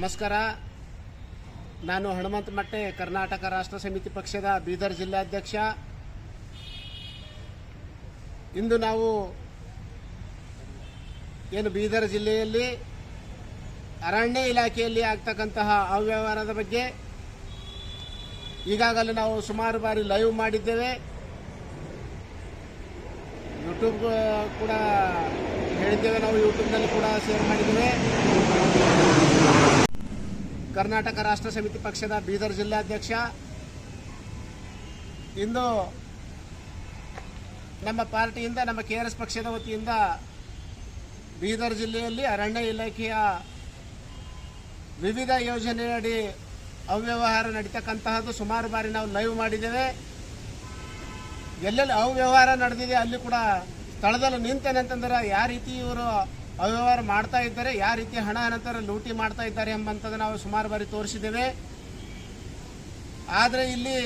ನಮಸ್ಕಾರ. ನಾನು ಹನುಮಂತ ಮಟ್ಟೆ, ಕರ್ನಾಟಕ ರಾಷ್ಟ್ರ ಸಮಿತಿ ಪಕ್ಷದ ಬೀದರ್ ಜಿಲ್ಲಾಧ್ಯಕ್ಷ ಇಂದು ನಾವು ಏನು ಬೀದರ್ ಜಿಲ್ಲೆಯಲ್ಲಿ ಅರಣ್ಯ ಇಲಾಖೆಯಲ್ಲಿ ಆಗ್ತಕ್ಕಂತಹ ಅವ್ಯವಹಾರದ ಬಗ್ಗೆ ಈಗಾಗಲೇ ನಾವು ಸುಮಾರು ಬಾರಿ ಲೈವ್ ಮಾಡಿದ್ದೇವೆ. ಯೂಟ್ಯೂಬ್ ಕೂಡ ಹೇಳಿದ್ದೇವೆ, ನಾವು ಯೂಟ್ಯೂಬ್ನಲ್ಲಿ ಕೂಡ ಶೇರ್ ಮಾಡಿದ್ದೇವೆ. ಕರ್ನಾಟಕ ರಾಷ್ಟ್ರ ಸಮಿತಿ ಪಕ್ಷದ ಬೀದರ್ ಜಿಲ್ಲಾಧ್ಯಕ್ಷ ಇಂದು ನಮ್ಮ ಪಾರ್ಟಿಯಿಂದ, ನಮ್ಮ ಕೆ ಪಕ್ಷದ ವತಿಯಿಂದ ಬೀದರ್ ಜಿಲ್ಲೆಯಲ್ಲಿ ಅರಣ್ಯ ಇಲಾಖೆಯ ವಿವಿಧ ಯೋಜನೆಯಡಿ ಅವ್ಯವಹಾರ ನಡೀತಕ್ಕಂತಹದ್ದು ಸುಮಾರು ಬಾರಿ ನಾವು ಲೈವ್ ಮಾಡಿದ್ದೇವೆ. ಎಲ್ಲೆಲ್ಲಿ ಅವ್ಯವಹಾರ ನಡೆದಿದೆ ಅಲ್ಲಿ ಕೂಡ ಸ್ಥಳದಲ್ಲಿ ನಿಂತೇನೆ ಅಂತಂದ್ರೆ, ಯಾವ ರೀತಿ ಇವರು ಅವ್ಯವಹಾರ ಮಾಡ್ತಾ ಇದ್ದಾರೆ, ಯಾವ ರೀತಿ ಹಣ ನಂತರ ಲೂಟಿ ಮಾಡ್ತಾ ಇದ್ದಾರೆ ಎಂಬಂಥದ್ದು ನಾವು ಸುಮಾರು ಬಾರಿ ತೋರಿಸಿದ್ದೇವೆ. ಆದರೆ ಇಲ್ಲಿ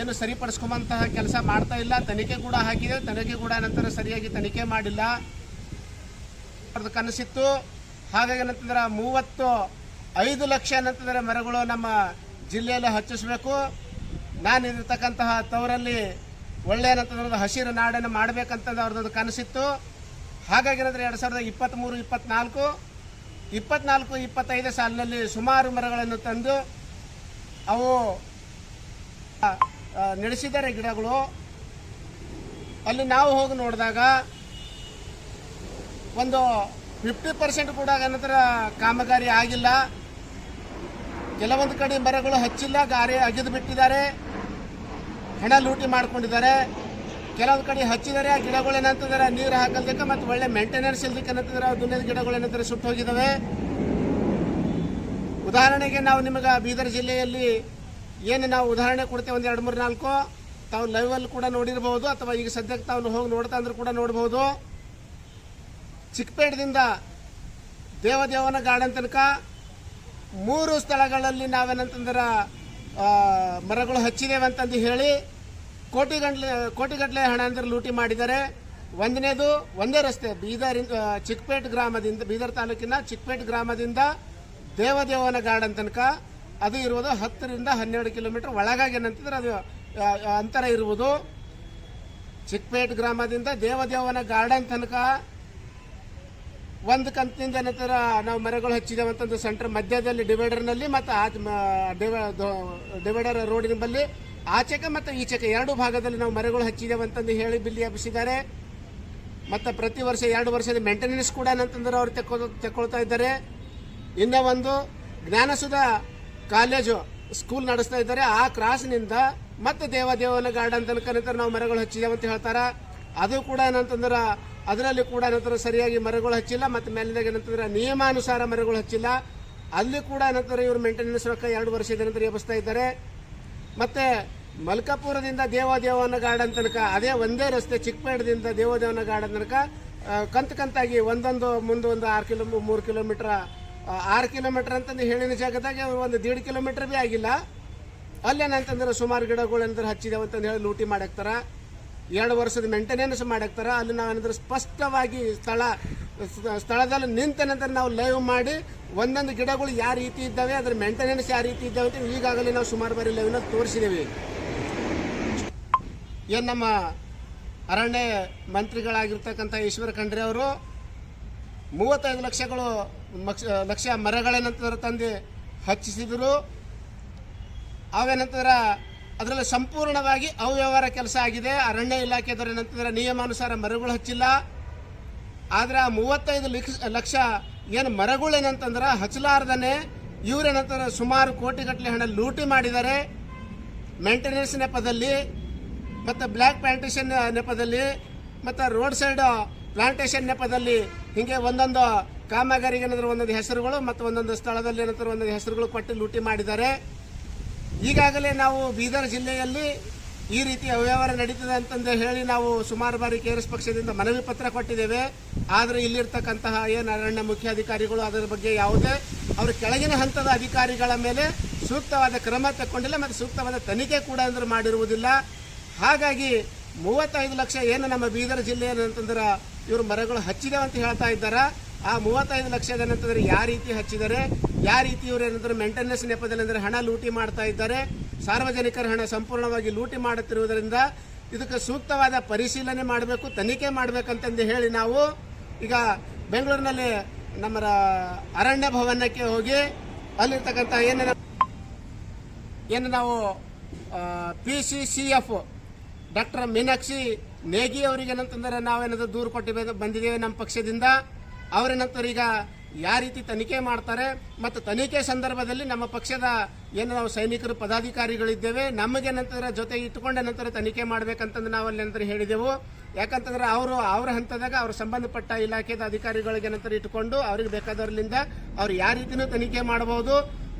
ಏನು ಸರಿಪಡಿಸ್ಕೊಂಬಂತಹ ಕೆಲಸ ಮಾಡ್ತಾ ಇಲ್ಲ. ತನಿಖೆ ಕೂಡ ಹಾಕಿದೆ ತನಿಖೆ ಕೂಡ ನಂತರ ಸರಿಯಾಗಿ ತನಿಖೆ ಮಾಡಿಲ್ಲ. ಅವ್ರದ್ದು ಕನಸಿತ್ತು. ಹಾಗಾಗಿ ಏನಂತಂದ್ರೆ ಮೂವತ್ತು, ಐದು ಲಕ್ಷ ಏನಂತಂದ್ರೆ ಮರಗಳು ನಮ್ಮ ಜಿಲ್ಲೆಯಲ್ಲಿ ಹಚ್ಚಿಸಬೇಕು. ನಾನು ಇರ್ತಕ್ಕಂತಹ ತವರಲ್ಲಿ ಒಳ್ಳೆಯ ಏನಂತಂದ್ರೆ ಹಸಿರು ನಾಡನ್ನು ಮಾಡಬೇಕಂತಂದು ಅವ್ರದ್ದು ಕನಸಿತ್ತು. ಹಾಗಾಗಿ ಏನಂದ್ರೆ ಎರಡು ಸಾವಿರದ ಇಪ್ಪತ್ತ್ಮೂರು ಇಪ್ಪತ್ನಾಲ್ಕು ಇಪ್ಪತ್ನಾಲ್ಕು, ಇಪ್ಪತ್ತೈದು ಸಾಲಿನಲ್ಲಿ ಸುಮಾರು ಮರಗಳನ್ನು ತಂದು ಅವು ನಡೆಸಿದ್ದಾರೆ ಗಿಡಗಳು. ಅಲ್ಲಿ ನಾವು ಹೋಗಿ ನೋಡಿದಾಗ ಒಂದು ಫಿಫ್ಟಿ ಪರ್ಸೆಂಟ್ ಕೂಡ ನಂತರ ಕಾಮಗಾರಿ ಆಗಿಲ್ಲ. ಕೆಲವೊಂದು ಕಡೆ ಮರಗಳು ಹಚ್ಚಿಲ್ಲ, ಗಾರೆ ಅಗೆದು ಬಿಟ್ಟಿದ್ದಾರೆ. ಹಣ ಲೂಟಿ ಮಾಡ್ಕೊಂಡಿದ್ದಾರೆ. ಕೆಲವೊಂದು ಕಡೆ ಹಚ್ಚಿದರೆ ಆ ಗಿಡಗಳು ಏನಂತಂದ್ರೆ, ನೀರು ಹಾಕಲ್ದಕ್ಕೆ ಮತ್ತು ಒಳ್ಳೆ ಮೇಂಟೆನೆನ್ಸ್ ಇಲ್ದಕ್ಕೆ ಏನಂತಂದ್ರೆ ದುನಿಯದ ಗಿಡಗಳು ಏನಂತಾರೆ ಸುಟ್ಟು ಹೋಗಿದ್ದಾವೆ ಉದಾಹರಣೆಗೆ ನಾವು ನಿಮಗೆ ಬೀದರ್ ಜಿಲ್ಲೆಯಲ್ಲಿ ಏನು ನಾವು ಉದಾಹರಣೆ ಕೊಡ್ತೇವೆ ಒಂದು ಎರಡು ಮೂರು ನಾಲ್ಕು, ತಾವು ಲೈವಲ್ಲಿ ಕೂಡ ನೋಡಿರಬಹುದು ಅಥವಾ ಈಗ ಸದ್ಯಕ್ಕೆ ತಾವು ಹೋಗಿ ನೋಡ್ತಾ ಅಂದ್ರೆ ಕೂಡ ನೋಡಬಹುದು ಚಿಕ್ಕಪೇಟದಿಂದ ದೇವದೇವನ ಗಾರ್ಡನ್ ತನಕ ಮೂರು ಸ್ಥಳಗಳಲ್ಲಿ ನಾವೇನಂತಂದ್ರೆ ಮರಗಳು ಹಚ್ಚಿದ್ದೇವೆ ಅಂತಂದು ಹೇಳಿ ಕೋಟಿಗಂಟ್ಲೆ ಕೋಟಿಗಟ್ಟಲೆ ಹಣ ಅಂದ್ರೆ ಲೂಟಿ ಮಾಡಿದ್ದಾರೆ ಒಂದನೇದು ಒಂದೇ ರಸ್ತೆ ಬೀದರಿಂದ ಚಿಕ್ಕಪೇಟ್ ಗ್ರಾಮದಿಂದ, ಬೀದರ್ ತಾಲೂಕಿನ ಚಿಕ್ಕಪೇಟ್ ಗ್ರಾಮದಿಂದ ದೇವದೇವನ ಗಾರ್ಡನ್ ತನಕ ಅದು ಇರುವುದು ಹತ್ತರಿಂದ ಹನ್ನೆರಡು ಕಿಲೋಮೀಟರ್ ಒಳಗಾಗಿ ಏನಂತಂದ್ರೆ ಅದು ಅಂತರ ಇರುವುದು. ಚಿಕ್ಕಪೇಟ್ ಗ್ರಾಮದಿಂದ ದೇವದೇವನ ಗಾರ್ಡನ್ ತನಕ ಒಂದು ಕಂತಿನಿಂದ ನಂತರ ನಾವು ಮರಗಳು ಹಚ್ಚಿದ್ದೇವೆ ಅಂತಂದು ಸೆಂಟರ್ ಮಧ್ಯದಲ್ಲಿ, ಡಿವೈಡರ್ನಲ್ಲಿ ಮತ್ತು ಆ ಡಿವೈಡರ್ ರೋಡಿನ ಬಲ್ಲಿ ಆಚೆಗೆ ಮತ್ತು ಈಚೆಕ ಎರಡು ಭಾಗದಲ್ಲಿ ನಾವು ಮರಗಳು ಹಚ್ಚಿದ್ದೇವೆ ಅಂತಂದು ಹೇಳಿ ಬಿಲ್ಲಿ ಹಬ್ಬಿಸಿದ್ದಾರೆ. ಮತ್ತು ಪ್ರತಿ ವರ್ಷ ಎರಡು ವರ್ಷದ ಮೇಂಟೆನೆನ್ಸ್ ಕೂಡ ಏನಂತಂದ್ರೆ ಅವ್ರು ತೆಕ್ಕೊ ತೆಕ್ಕೊಳ್ತಾ ಇದ್ದಾರೆ. ಇನ್ನೂ ಒಂದು ಜ್ಞಾನಸುಧ ಕಾಲೇಜು ಸ್ಕೂಲ್ ನಡೆಸ್ತಾ ಇದ್ದಾರೆ. ಆ ಕ್ರಾಸ್ನಿಂದ ಮತ್ತೆ ದೇವದೇವನ ಗಾರ್ಡನ್ ತನಕ ನಂತರ ನಾವು ಮರಗಳು ಹಚ್ಚಿದ್ದೇವೆ ಅಂತ ಹೇಳ್ತಾರೆ. ಅದು ಕೂಡ ಏನಂತಂದ್ರೆ ಅದರಲ್ಲಿ ಕೂಡ ನಂತರ ಸರಿಯಾಗಿ ಮರಗಳು ಹಚ್ಚಿಲ್ಲ ಮತ್ತು ಮೇಲಿನಾಗ ಏನಂತಂದ್ರೆ ನಿಯಮಾನುಸಾರ ಮರಗಳು ಹಚ್ಚಿಲ್ಲ. ಅಲ್ಲಿ ಕೂಡ ಏನಂತಾರೆ ಇವರು ಮೇಂಟೆನೆನ್ಸ್ ರೊಕ್ಕ ಎರಡು ವರ್ಷದ ನಂತರ ಎಬ್ಬಿಸ್ತಾ ಇದ್ದಾರೆ. ಮತ್ತೆ ಮಲ್ಕಾಪುರದಿಂದ ದೇವದೇವನ ಗಾರ್ಡನ್ ತನಕ, ಅದೇ ಒಂದೇ ರಸ್ತೆ ಚಿಕ್ಕಪೇಟದಿಂದ ದೇವದೇವನ ಗಾರ್ಡನ್ ತನಕ ಕಂತು ಕಂತಾಗಿ ಒಂದೊಂದು ಮುಂದೆ ಒಂದು ಆರು ಕಿಲೋ, ಮೂರು ಕಿಲೋಮೀಟರ್ ಆರು ಕಿಲೋಮೀಟರ್ ಅಂತಂದು ಹೇಳಿನ ಜಾಗದಾಗ ಒಂದು ದೀಡ್ ಕಿಲೋಮೀಟರ್ ಭೀ ಆಗಿಲ್ಲ. ಅಲ್ಲೇನಂತಂದ್ರೆ ಸುಮಾರು ಗಿಡಗಳು ಏನಂದ್ರೆ ಹಚ್ಚಿದಾವೆ ಅಂತಂದು ಹೇಳಿ ಲೂಟಿ ಮಾಡಾಕ್ತಾರ ಎರಡು ವರ್ಷದ ಮೇಂಟೆನೆನ್ಸ್ ಮಾಡಿರ್ತಾರೆ ಅಲ್ಲಿ ನಾವೇನಂದ್ರೆ ಸ್ಪಷ್ಟವಾಗಿ ಸ್ಥಳ ಸ್ಥಳದಲ್ಲಿ ಸ್ಥಳದಲ್ಲಿ ನಂತರ ನಾವು ಲೈವ್ ಮಾಡಿ, ಒಂದೊಂದು ಗಿಡಗಳು ಯಾವ ರೀತಿ ಇದ್ದಾವೆ, ಅದ್ರ ಮೇಂಟೆನೆನ್ಸ್ ಯಾವ ರೀತಿ ಇದ್ದಾವೆ ಅಂತ ಈಗಾಗಲೇ ನಾವು ಸುಮಾರು ಬಾರಿ ಲೈವ್ನ ತೋರಿಸಿದ್ದೇವೆ ಏನು ನಮ್ಮ ಅರಣ್ಯ ಮಂತ್ರಿಗಳಾಗಿರ್ತಕ್ಕಂಥ ಈಶ್ವರ ಖಂಡ್ರೆ ಅವರು, ಮೂವತ್ತೈದು ಲಕ್ಷಗಳು ಲಕ್ಷ ಲಕ್ಷ ಮರಗಳೇನಂತಂದ್ರೆ ತಂದು ಹಚ್ಚಿಸಿದರು. ಅವೇನಂತಂದ್ರೆ ಅದರಲ್ಲಿ ಸಂಪೂರ್ಣವಾಗಿ ಅವ್ಯವಹಾರ ಕೆಲಸ ಆಗಿದೆ. ಅರಣ್ಯ ಇಲಾಖೆದವ್ರು ಏನಂತಂದ್ರೆ ನಿಯಮಾನುಸಾರ ಮರಗಳು ಹಚ್ಚಿಲ್ಲ. ಆದ್ರೆ ಆ ಮೂವತ್ತೈದು ಲಕ್ಷ ಏನು ಮರಗಳು ಏನಂತಂದ್ರೆ ಹಚ್ಚಲಾರ್ದನೆ ಇವ್ರೇನಂತಾರೆ ಸುಮಾರು ಕೋಟಿಗಟ್ಟಲೆ ಹಣ ಲೂಟಿ ಮಾಡಿದ್ದಾರೆ. ಮೇಂಟೆನೆನ್ಸ್ ನೆಪದಲ್ಲಿ, ಮತ್ತು ಬ್ಲ್ಯಾಕ್ ಪ್ಲಾಂಟೇಷನ್ ನೆಪದಲ್ಲಿ, ಮತ್ತು ರೋಡ್ ಸೈಡ್ ಪ್ಲಾಂಟೇಷನ್ ನೆಪದಲ್ಲಿ ಹೀಗೆ ಒಂದೊಂದು ಕಾಮಗಾರಿಗೆ ಏನಾದ್ರು ಒಂದೊಂದು ಹೆಸರುಗಳು, ಮತ್ತು ಒಂದೊಂದು ಸ್ಥಳದಲ್ಲಿ ಏನಂತಾರೆ ಒಂದೊಂದು ಹೆಸರುಗಳು ಕೊಟ್ಟು ಲೂಟಿ ಮಾಡಿದ್ದಾರೆ. ಈಗಾಗಲೇ ನಾವು ಬೀದರ್ ಜಿಲ್ಲೆಯಲ್ಲಿ ಈ ರೀತಿ ಅವ್ಯವಹಾರ ನಡೀತದೆ ಅಂತಂದು ಹೇಳಿ ನಾವು ಸುಮಾರು ಬಾರಿ ಕೆ ಪಕ್ಷದಿಂದ ಮನವಿ ಪತ್ರ ಕೊಟ್ಟಿದ್ದೇವೆ. ಆದರೆ ಇಲ್ಲಿರ್ತಕ್ಕಂತಹ ಏನು ಅರಣ್ಯ ಮುಖ್ಯಾಧಿಕಾರಿಗಳು ಅದರ ಬಗ್ಗೆ ಯಾವುದೇ ಅವರ ಕೆಳಗಿನ ಹಂತದ ಅಧಿಕಾರಿಗಳ ಮೇಲೆ ಸೂಕ್ತವಾದ ಕ್ರಮ ತಗೊಂಡಿಲ್ಲ ಮತ್ತು ಸೂಕ್ತವಾದ ತನಿಖೆ ಕೂಡ ಅಂದ್ರೆ ಮಾಡಿರುವುದಿಲ್ಲ. ಹಾಗಾಗಿ ಮೂವತ್ತೈದು ಲಕ್ಷ ಏನು ನಮ್ಮ ಬೀದರ್ ಜಿಲ್ಲೆ ಅಂತಂದ್ರೆ ಇವರು ಮರಗಳು ಹಚ್ಚಿದೆ ಅಂತ ಹೇಳ್ತಾ ಇದ್ದಾರೆ? ಆ ಮೂವತ್ತೈದು ಲಕ್ಷದ ಏನಂತಂದ್ರೆ ಯಾವ ರೀತಿ ಹಚ್ಚಿದ್ದಾರೆ, ಯಾವ ರೀತಿ ಇವರು ಏನಂದ್ರೆ ಮೇಂಟೆನೆನ್ಸ್ ನೆಪದಲ್ಲಿ ಅಂದರೆ ಹಣ ಲೂಟಿ ಮಾಡ್ತಾ ಇದ್ದಾರೆ, ಸಾರ್ವಜನಿಕರ ಹಣ ಸಂಪೂರ್ಣವಾಗಿ ಲೂಟಿ ಮಾಡುತ್ತಿರುವುದರಿಂದ ಇದಕ್ಕೆ ಸೂಕ್ತವಾದ ಪರಿಶೀಲನೆ ಮಾಡಬೇಕು, ತನಿಖೆ ಮಾಡಬೇಕಂತಂದು ಹೇಳಿ ನಾವು ಈಗ ಬೆಂಗಳೂರಿನಲ್ಲಿ ನಮ್ಮ ಅರಣ್ಯ ಭವನಕ್ಕೆ ಹೋಗಿ ಅಲ್ಲಿರ್ತಕ್ಕಂಥ ಏನೇನು ಏನು ನಾವು P C C F doctor Meenakshi Negi ಅವರಿಗೆ ಏನಂತಂದರೆ ನಾವೇನಾದರೂ ದೂರು ಕೊಟ್ಟಿ ಬಂದಿದ್ದೇವೆ ನಮ್ಮ ಪಕ್ಷದಿಂದ. ಅವರೇನಂತಾರೆ ಈಗ ಯಾವ ರೀತಿ ತನಿಖೆ ಮಾಡ್ತಾರೆ ಮತ್ತು ತನಿಖೆ ಸಂದರ್ಭದಲ್ಲಿ ನಮ್ಮ ಪಕ್ಷದ ಏನು ನಾವು ಸೈನಿಕರು, ಪದಾಧಿಕಾರಿಗಳಿದ್ದೇವೆ ನಮಗೇನಂತಂದ್ರೆ ಜೊತೆ ಇಟ್ಟುಕೊಂಡ ನಂತರ ತನಿಖೆ ಮಾಡ್ಬೇಕಂತಂದು ನಾವು ಅಲ್ಲಿ ನಂತರ ಹೇಳಿದೆವು. ಯಾಕಂತಂದ್ರೆ ಅವರು ಅವ್ರ ಹಂತದಾಗ ಅವ್ರ ಸಂಬಂಧಪಟ್ಟ ಇಲಾಖೆದ ಅಧಿಕಾರಿಗಳಿಗೆ ನಂತರ ಇಟ್ಟುಕೊಂಡು ಅವ್ರಿಗೆ ಬೇಕಾದವ್ರಲಿಂದ ಅವ್ರು ಯಾವ ರೀತಿನೂ ತನಿಖೆ ಮಾಡಬಹುದು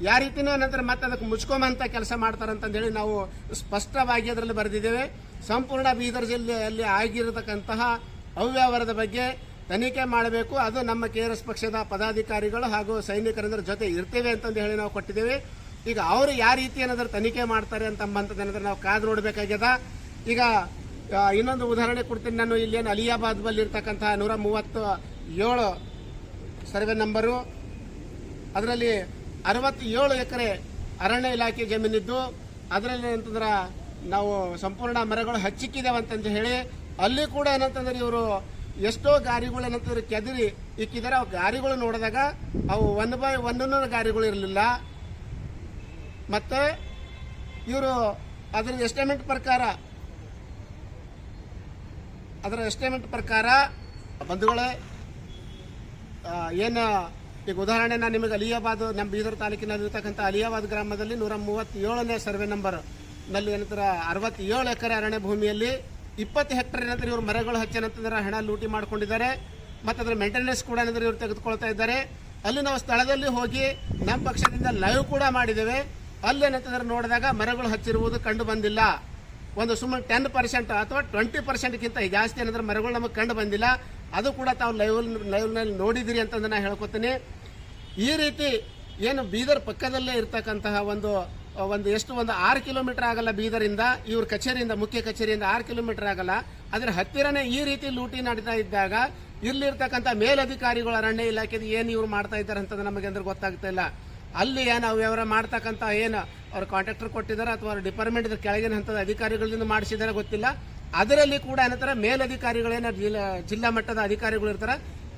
ಯಾವ ರೀತಿನೂ ನಂತರ ಮತ್ತೆ ಅದಕ್ಕೆ ಮುಚ್ಕೊಂಬಂತ ಕೆಲಸ ಮಾಡ್ತಾರಂತಂದೇಳಿ ನಾವು ಸ್ಪಷ್ಟವಾಗಿ ಅದರಲ್ಲಿ ಬರೆದಿದ್ದೇವೆ. ಸಂಪೂರ್ಣ ಬೀದರ್ ಜಿಲ್ಲೆಯಲ್ಲಿ ಆಗಿರತಕ್ಕಂತಹ ಅವ್ಯವಹಾರದ ಬಗ್ಗೆ ತನಿಖೆ ಮಾಡಬೇಕು. ಅದು ನಮ್ಮ ಕೆ ಆರ್ ಎಸ್ ಪಕ್ಷದ ಪದಾಧಿಕಾರಿಗಳು ಹಾಗೂ ಸೈನಿಕರಂದ್ರ ಜೊತೆ ಇರ್ತೇವೆ ಅಂತಂದು ಹೇಳಿ ನಾವು ಕೊಟ್ಟಿದ್ದೇವೆ. ಈಗ ಅವರು ಯಾವ ರೀತಿ ಏನಾದರೂ ತನಿಖೆ ಮಾಡ್ತಾರೆ ಅಂತಂಬಂತದೇನಾದ್ರೆ ನಾವು ಕಾದು ನೋಡಬೇಕಾಗ್ಯದ? ಈಗ ಇನ್ನೊಂದು ಉದಾಹರಣೆ ಕೊಡ್ತೀನಿ ನಾನು. ಇಲ್ಲೇನು ಅಲಿಯಾಬಾದ್ ಬಲ್ಲಿ ಇರ್ತಕ್ಕಂತಹ ನೂರ ಮೂವತ್ತು ಏಳು ಸರ್ವೆ ನಂಬರು. ಅದರಲ್ಲಿ ಅರವತ್ತೇಳು ಎಕರೆ ಅರಣ್ಯ ಇಲಾಖೆ ಜಮೀನಿದ್ದು. ಅದರಲ್ಲಿ ಏನಂತಂದ್ರೆ ನಾವು ಸಂಪೂರ್ಣ ಮರಗಳು ಹಚ್ಚಿಕ್ಕಿದ್ದೇವೆ ಅಂತಂದು ಹೇಳಿ, ಅಲ್ಲಿ ಕೂಡ ಏನಂತಂದ್ರೆ ಇವರು ಎಷ್ಟೋ ಗಾರಿಗಳು ಏನಂತಂದ್ರೆ ಕೆದರಿ, ಇಕ್ಕಿದರೆ ಅವು ಗಾರಿಗಳು ನೋಡಿದಾಗ ಅವು ಒನ್ ಬೈ ಒನ್ನೂ ಗಾರಿಗಳು ಇರಲಿಲ್ಲ. ಮತ್ತೆ ಇವರು ಅದರ ಎಸ್ಟಿಮೇಟ್ ಪ್ರಕಾರ, ಅದರ ಎಸ್ಟಿಮೇಟ್ ಪ್ರಕಾರ, ಬಂಧುಗಳೇ ಏನು, ಈಗ ಉದಾಹರಣೆ ನಾನು ನಿಮಗೆ ಅಲಿಯಾಬಾದ್, ನಮ್ಮ ಬೀದರ್ ತಾಲೂಕಿನಲ್ಲಿರ್ತಕ್ಕಂಥ ಅಲಿಯಾಬಾದ್ ಗ್ರಾಮದಲ್ಲಿ ನೂರ ಮೂವತ್ತೇಳನೇ ಸರ್ವೆ ನಂಬರ್ನಲ್ಲಿ ಏನಂತರ, ಅರವತ್ತೇಳು ಎಕರೆ ಅರಣ್ಯ ಭೂಮಿಯಲ್ಲಿ ಇಪ್ಪತ್ತು ಹೆಕ್ಟರ್ ಏನಂದ್ರೆ ಇವರು ಮರಗಳು ಹಚ್ಚೇನಂತಂದ್ರೆ ಹಣ ಲೂಟಿ ಮಾಡ್ಕೊಂಡಿದ್ದಾರೆ, ಮತ್ತು ಅದರ ಮೇಂಟೆನೆನ್ಸ್ ಕೂಡ ಏನಂದ್ರೆ ಇವರು ತೆಗೆದುಕೊಳ್ತಾ ಇದ್ದಾರೆ. ಅಲ್ಲಿ ನಾವು ಸ್ಥಳದಲ್ಲಿ ಹೋಗಿ ನಮ್ಮ ಪಕ್ಷದಿಂದ ಲೈವ್ ಕೂಡ ಮಾಡಿದ್ದೇವೆ. ಅಲ್ಲಿ ಏನಂತಂದ್ರೆ ನೋಡಿದಾಗ ಮರಗಳು ಹಚ್ಚಿರುವುದು ಕಂಡು ಬಂದಿಲ್ಲ. ಒಂದು ಸುಮ್ಮನೆ ಟೆನ್ ಪರ್ಸೆಂಟ್ ಅಥವಾ ಟ್ವೆಂಟಿ ಪರ್ಸೆಂಟ್ಗಿಂತ ಜಾಸ್ತಿ ಏನಂದ್ರೆ ಮರಗಳು ನಮಗೆ ಕಂಡು ಬಂದಿಲ್ಲ. ಅದು ಕೂಡ ತಾವು ಲೈವ್ ಲೈವ್ನಲ್ಲಿ ನೋಡಿದಿರಿ ಅಂತಂದು ನಾನು ಹೇಳ್ಕೊತೀನಿ. ಈ ರೀತಿ ಏನು ಬೀದರ್ ಪಕ್ಕದಲ್ಲೇ ಇರ್ತಕ್ಕಂತಹ ಒಂದು ಒಂದು ಎಷ್ಟು ಒಂದು ಆರು ಕಿಲೋಮೀಟರ್ ಆಗಲ್ಲ ಬೀದರಿಂದ, ಇವ್ರ ಕಚೇರಿಯಿಂದ, ಮುಖ್ಯ ಕಚೇರಿಯಿಂದ ಆರು ಕಿಲೋಮೀಟರ್ ಆಗಲ್ಲ. ಅದರ ಹತ್ತಿರನೇ ಈ ರೀತಿ ಲೂಟಿ ನಡೀತಾ ಇದ್ದಾಗ ಇಲ್ಲಿರ್ತಕ್ಕಂಥ ಮೇಲಧಿಕಾರಿಗಳು ಅರಣ್ಯ ಇಲಾಖೆದು ಏನು ಇವ್ರು ಮಾಡ್ತಾ ಇದ್ದಾರೆ ಅಂತಂದು ನಮಗೆ ಅಂದ್ರೆ ಗೊತ್ತಾಗ್ತಾ ಇಲ್ಲ. ಅಲ್ಲಿ ಏನು ವ್ಯವಹಾರ ಮಾಡ್ತಕ್ಕಂಥ ಏನು ಅವ್ರ ಕಾಂಟ್ರಾಕ್ಟರ್ ಕೊಟ್ಟಿದ್ದಾರೆ ಅಥವಾ ಅವ್ರ ಡಿಪಾರ್ಟ್ಮೆಂಟ್ ಕೆಳಗಿನ ಹಂತದ ಅಧಿಕಾರಿಗಳಿಂದ ಮಾಡಿಸಿದಾರೆ ಗೊತ್ತಿಲ್ಲ. ಅದರಲ್ಲಿ ಕೂಡ ಏನಂತಾರೆ ಮೇಲಧಿಕಾರಿಗಳೇನ ಜಿಲ್ಲಾ ಮಟ್ಟದ ಅಧಿಕಾರಿಗಳು ಇರ್ತಾರೆ.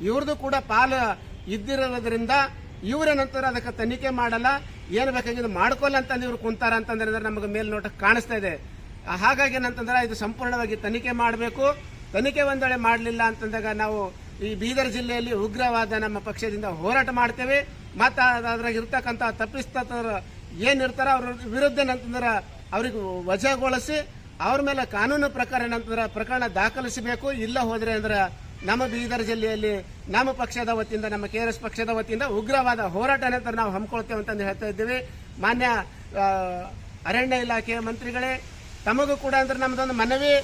ಇವ್ರದ್ದು ಕೂಡ ಪಾಲು ಇದ್ದಿರೋದ್ರಿಂದ ಇವ್ರೇನಂತಾರ ಅದಕ್ಕೆ ತನಿಖೆ ಮಾಡಲ್ಲ. ಏನು ಬೇಕಾಗಿದ್ದು ಮಾಡ್ಕೊಲ್ಲ ಅಂತಂದು ಇವ್ರು ಕುಂತಾರ ಅಂತಂದ್ರೆ ನಮಗೆ ಮೇಲ್ನೋಟ ಕಾಣಿಸ್ತಾ ಇದೆ. ಹಾಗಾಗಿ ಏನಂತಂದ್ರೆ ಇದು ಸಂಪೂರ್ಣವಾಗಿ ತನಿಖೆ ಮಾಡಬೇಕು. ತನಿಖೆ ಒಂದೊಳೆ ಮಾಡಲಿಲ್ಲ ಅಂತಂದಾಗ ನಾವು ಈ ಬೀದರ್ ಜಿಲ್ಲೆಯಲ್ಲಿ ಉಗ್ರವಾದ ನಮ್ಮ ಪಕ್ಷದಿಂದ ಹೋರಾಟ ಮಾಡ್ತೇವೆ. ಮತ್ತು ಅದ್ರಾಗ ಇರ್ತಕ್ಕಂಥ ತಪ್ಪಿಸ್ತರು ಏನಿರ್ತಾರೆ ಅವ್ರ ವಿರುದ್ಧ ಏನಂತಂದ್ರೆ ಅವ್ರಿಗೆ ವಜಾಗೊಳಿಸಿ ಅವ್ರ ಮೇಲೆ ಕಾನೂನು ಪ್ರಕಾರ ಏನಂತಂದ್ರೆ ಪ್ರಕರಣ ದಾಖಲಿಸಬೇಕು. ಇಲ್ಲ ಹೋದರೆ ಅಂದ್ರೆ ನಮ್ಮ ಬೀದರ್ ಜಿಲ್ಲೆಯಲ್ಲಿ ನಮ್ಮ ಪಕ್ಷದ ವತಿಯಿಂದ, ನಮ್ಮ ಕೆ ಆರ್ ಎಸ್ ಪಕ್ಷದ ವತಿಯಿಂದ ಉಗ್ರವಾದ ಹೋರಾಟ ನಂತರ ನಾವು ಹಮ್ಮಿಕೊಳ್ತೇವೆ ಅಂತಂದು ಹೇಳ್ತಾ ಇದ್ದೀವಿ. ಮಾನ್ಯ ಅರಣ್ಯ ಇಲಾಖೆಯ ಮಂತ್ರಿಗಳೇ, ತಮಗೂ ಕೂಡ ಅಂದ್ರೆ ನಮ್ದೊಂದು ಮನವಿ.